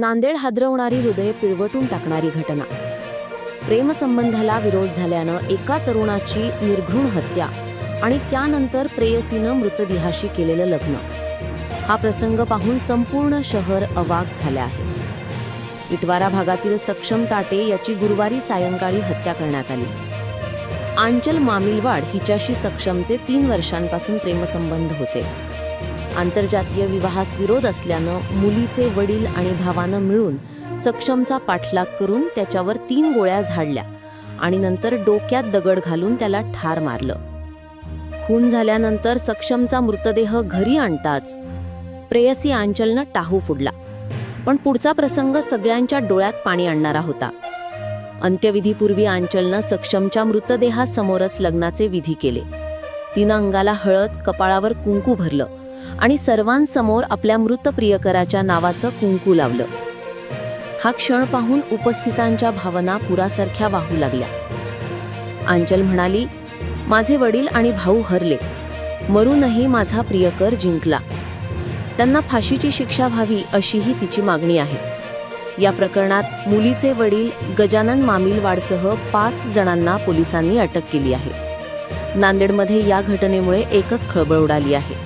नांदेड हादरवणारी हृदय पिळवटून टाकणारी घटना. प्रेमसंबंधाला विरोध झाल्यानं एका तरुणाची निर्घृण हत्या आणि त्यानंतर प्रेयसीनं मृतदेहाशी केलेलं लग्न. हा प्रसंग पाहून संपूर्ण शहर अवाक झाले आहे. इटवारा भागातील सक्षम ताटे याची गुरुवारी सायंकाळी हत्या करण्यात आली. आंचल मामिलवाड हिच्याशी सक्षमचे तीन वर्षांपासून प्रेमसंबंध होते. आंतरजातीय विवाहास विरोध असल्यानं मुलीचे वडील आणि भावानं मिळून सक्षमचा पाठलाग करून त्याच्यावर तीन गोळ्या झाडल्या आणि नंतर डोक्यात दगड घालून त्याला ठार मारलं. खून झाल्यानंतर सक्षमचा मृतदेह घरी आणताच प्रेयसी आंचलनं टाहू फुडला. पण पुढचा प्रसंग सगळ्यांच्या डोळ्यात पाणी आणणारा होता. अंत्यविधीपूर्वी आंचलनं सक्षमच्या मृतदेहासमोरच लग्नाचे विधी केले. तिनं अंगाला हळद कपाळावर कुंकू भरलं. आणि सर्वांसमोर आपल्या मृत प्रियकराच्या नावाचं कुंकू लावलं. हा क्षण पाहून उपस्थितांच्या भावना पुरासारख्या वाहू लागल्या. आंचल म्हणाली माझे वडील आणि भाऊ हरले. मरूनही माझा प्रियकर जिंकला. त्यांना फाशीची शिक्षा व्हावी अशीही तिची मागणी आहे. या प्रकरणात मुलीचे वडील गजानन मामिलवाडसह पाच जणांना पोलिसांनी अटक केली आहे. नांदेडमध्ये या घटनेमुळे एकच खळबळ उडाली आहे.